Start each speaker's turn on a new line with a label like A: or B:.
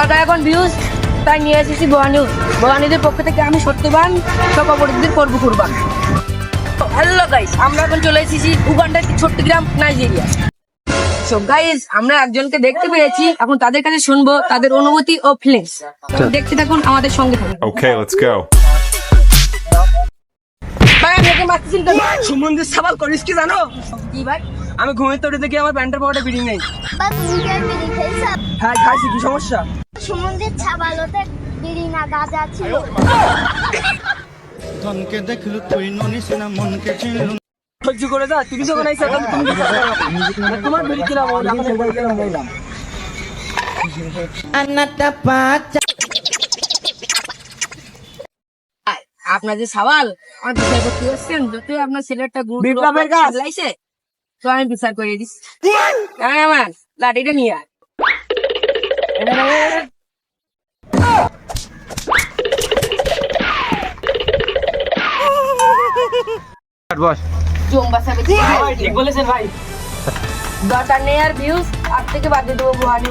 A: টাকা এখন ভিউজ তাই নিয়ে এসেছি বোয়া নিউজ পক্ষ থেকে আমি সত্যবান সব অপরাধীদের করব কুরবান। হ্যালো গাইস আমরা এখন চলে এসেছি উগান্ডার ছোট্ট গ্রাম নাইজেরিয়া সো গাইস আমরা একজনকে দেখতে পেয়েছি এখন তাদের কাছে শুনব তাদের অনুভূতি ও ফিলিংস দেখতে থাকুন আমাদের সঙ্গে থাকুন।
B: Okay, let's go.
A: ভাই আমি একে মারতেছি কেন?
C: সুমন্দির সাবাল করিস কি জানো?
A: কি ভাই?
C: আমি ঘুমের তোড়ে দেখি আমার প্যান্টের পকেটে বিড়ি নেই? হ্যাঁ খাইছি কি সমস্যা?
D: সমুদ্রের ছাবালতে বিড়িনা গাঁজা ছিল।
E: ধনকে দেখলু তুই ননিসিনা মনকে চিনলু।
C: সহ্য করে যা তুমি যখন আইসা তখন তুমি? আর তোমার বিড়ি
A: ভাই, আপনার যে সওয়াল আমার বিচার করতে আসছেন যতই আপনার ছেলেটা গুরু
C: বিপ্লবের কাজ।
A: লাইছে তো আমি বিচার করে দিচ্ছি। কেন আমার লাঠিটা নিয়ে আয়। জম বাসাবে
C: ঠিক বলেছেন ভাই।
A: দরকার নেই আর ভিউজ আর থেকে বাদ দিয়ে দেবো বুহানি